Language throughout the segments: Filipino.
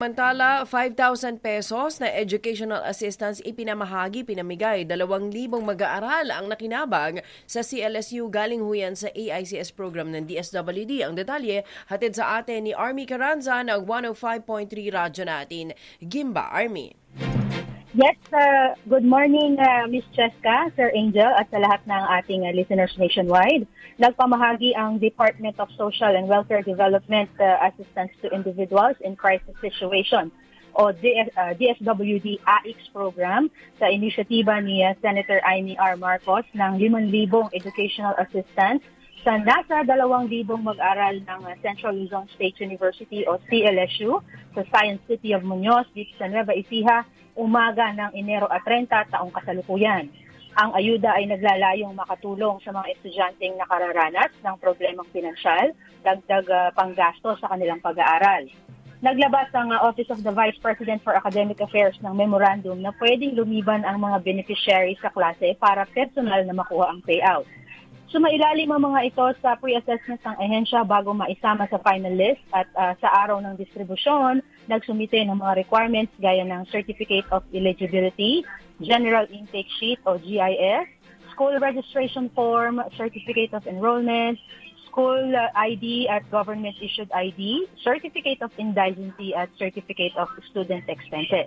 Mantala, 5,000 pesos na educational assistance ipinamahagi, pinamigay. 2,000 mag-aaral ang nakinabang sa CLSU galing huyan sa AICS program ng DSWD. Ang detalye, hatid sa atin ni Army Caranza ng 105.3 radyo natin. Gimba, Army. Yes, uh, good morning, uh, Miss Cheska, Sir Angel, at sa lahat ng ating uh, listeners nationwide. Nagpamahagi ang Department of Social and Welfare Development uh, Assistance to Individuals in Crisis Situation o DS, uh, DSWD AIX program sa inisyatiba ni uh, Senator Amy R. Marcos ng 5,000 educational assistance sa nasa 2,000 mag-aral ng uh, Central Luzon State University o CLSU sa Science City of Muñoz dito sa Nueva Ecija umaga ng Enero at 30 taong kasalukuyan. Ang ayuda ay naglalayong makatulong sa mga estudyanteng nakararanas ng problemang pinansyal, dagdag uh, panggasto sa kanilang pag-aaral. Naglabas ang uh, Office of the Vice President for Academic Affairs ng memorandum na pwedeng lumiban ang mga beneficiary sa klase para personal na makuha ang payout. Sumailalim ang mga ito sa pre-assessment ng ehensya bago maisama sa final list at uh, sa araw ng distribusyon, nagsumite ng mga requirements gaya ng Certificate of Eligibility, General Intake Sheet o GIS, School Registration Form, Certificate of Enrollment, School uh, ID at Government Issued ID, Certificate of Indigency at Certificate of Student Expenses.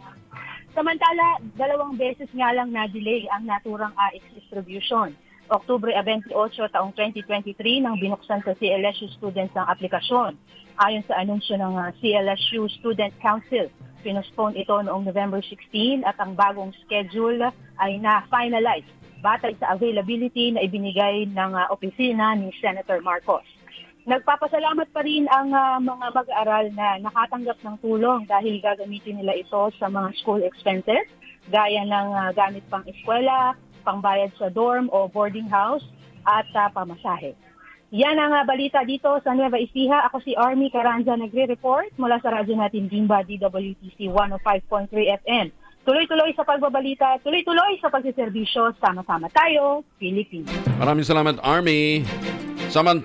Samantala, dalawang beses nga lang na-delay ang naturang AX distribution. Oktubre 28 taong 2023 nang binuksan sa CLSU students ang aplikasyon. Ayon sa anunsyo ng uh, CLSU Student Council, pinospone ito noong November 16 at ang bagong schedule ay na-finalize batay sa availability na ibinigay ng uh, opisina ni Senator Marcos. Nagpapasalamat pa rin ang uh, mga mag-aaral na nakatanggap ng tulong dahil gagamitin nila ito sa mga school expenses gaya ng uh, gamit pang eskwela, pangbayad sa dorm o boarding house at uh, pamasahe. Yan ang uh, balita dito sa Nueva Ecija. Ako si Army Caranza nagre-report mula sa radyo natin Bimba DWTC 105.3 FM. Tuloy-tuloy sa pagbabalita, tuloy-tuloy sa pagsiservisyo, sama-sama tayo, Pilipinas. Maraming salamat, Army. Natin.